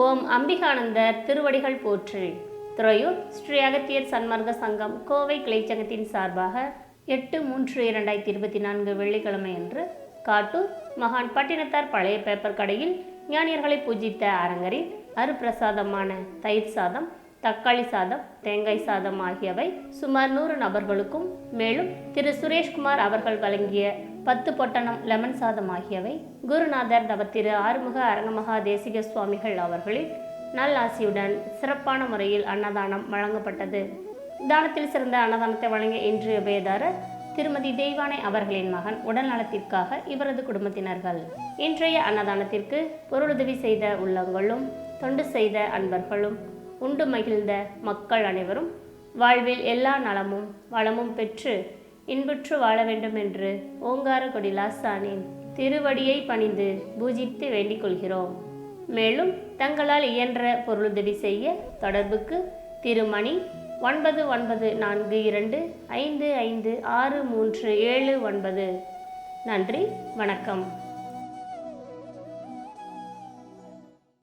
ஓம் அம்பிகானந்தர் திருவடிகள் போற்றி. துறையூர் ஸ்ரீ அகத்தியர் சன்மார்க்க சங்கம் கோவை கிளைச்சங்கத்தின் சார்பாக எட்டு மூன்று இரண்டாயிரத்தி இருபத்தி நான்கு வெள்ளிக்கிழமை அன்று காட்டூர் மகான் பட்டினத்தார் பழைய பேப்பர் கடையில் ஞானியர்களை பூஜித்த அரங்கரின் அருப்பிரசாதமான தயிர் சாதம் தக்காளி சாதம் தேங்காய் சாதம் ஆகியவை சுமார் நூறு நபர்களுக்கும் மேலும் திரு சுரேஷ்குமார் அவர்கள் வழங்கிய பத்து பொட்டணம் லெமன் சாதம் ஆகியவை குருநாதர் தவ திரு ஆறுமுக அரங்கமகா தேசிக சுவாமிகள் அவர்களின் நல்லாசியுடன் சிறப்பான முறையில் அன்னதானம் வழங்கப்பட்டது. தானத்தில் சிறந்த அன்னதானத்தை வழங்கிய இன்றைய உபயதாரர் திருமதி தெய்வானை அவர்களின் மகன் உடல் நலத்திற்காக இவரது குடும்பத்தினர்கள் இன்றைய அன்னதானத்திற்கு பொருளுதவி செய்த உள்ளங்களும் தொண்டு செய்த அன்பர்களும் உண்டு மகிழ்ந்த மக்கள் அனைவரும் வாழ்வில் எல்லா நலமும் வளமும் பெற்று இன்புற்று வாழ வேண்டும் என்று ஓங்கார கொடிலாசானின் திருவடியை பணிந்து பூஜித்து வேண்டிக் கொள்கிறோம். மேலும் தங்களால் இயன்ற பொருளுதவி செய்ய தொடர்புக்கு திருமணி ஒன்பது ஒன்பது நான்கு இரண்டு ஐந்து ஐந்து ஆறு மூன்று ஏழு ஒன்பது. நன்றி வணக்கம்.